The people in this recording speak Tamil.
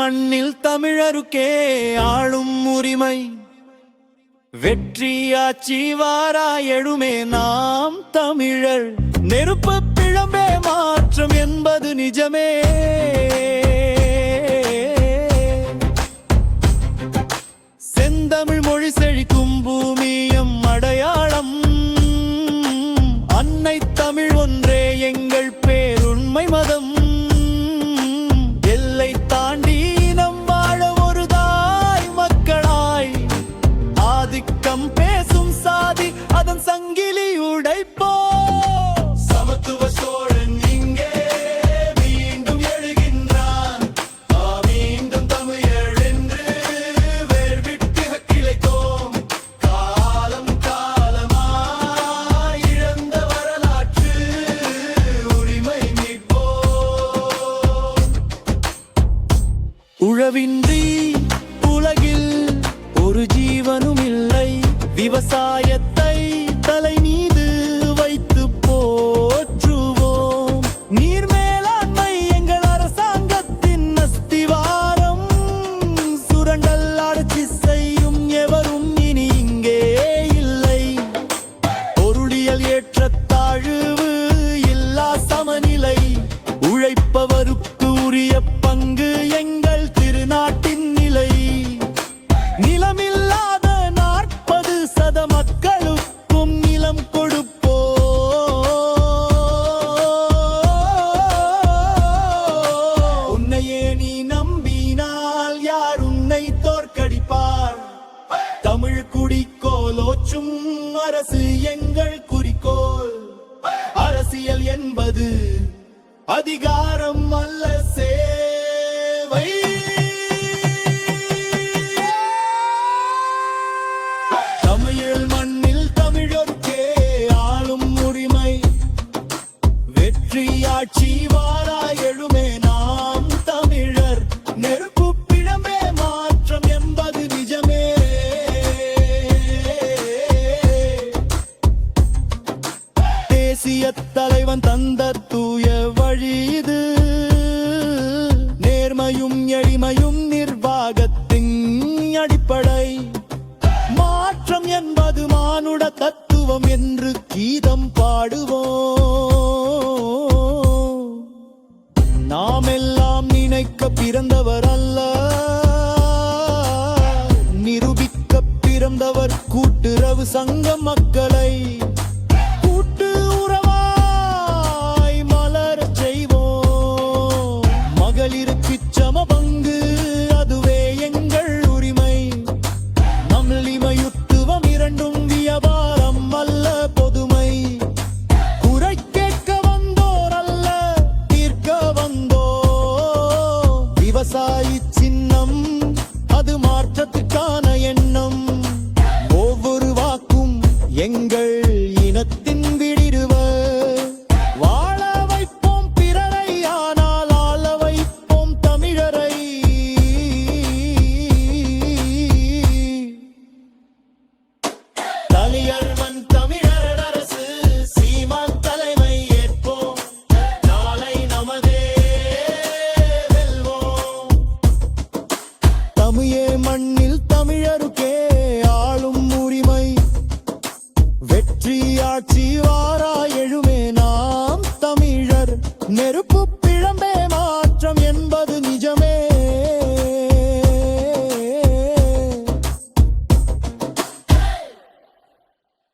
மண்ணில் தமிழருக்கே ஆளும் உரிமை. வெற்றியாச்சி வாரா எழுமே நாம் தமிழர். நெருப்பு பிழம்பே மாற்றம் என்பது நிஜமே. i devin அரசு எங்கள் குறிக்கோள். அரசியல் என்பது அதிகாரம் அல்ல சேவை. தமிழ் மண்ணில் தமிழர்க்கே ஆளும் உரிமை. வெற்றியாட்சி நாம் எல்லாம் நினைக்க பிறந்தவர் அல்ல நிரூபிக்க பிறந்தவர் கூட்டுறவு சங்க மக்களை. கூட்டு உறவாய் மலர செய்வோம். மகளிருக்கு சம பங்கு Bate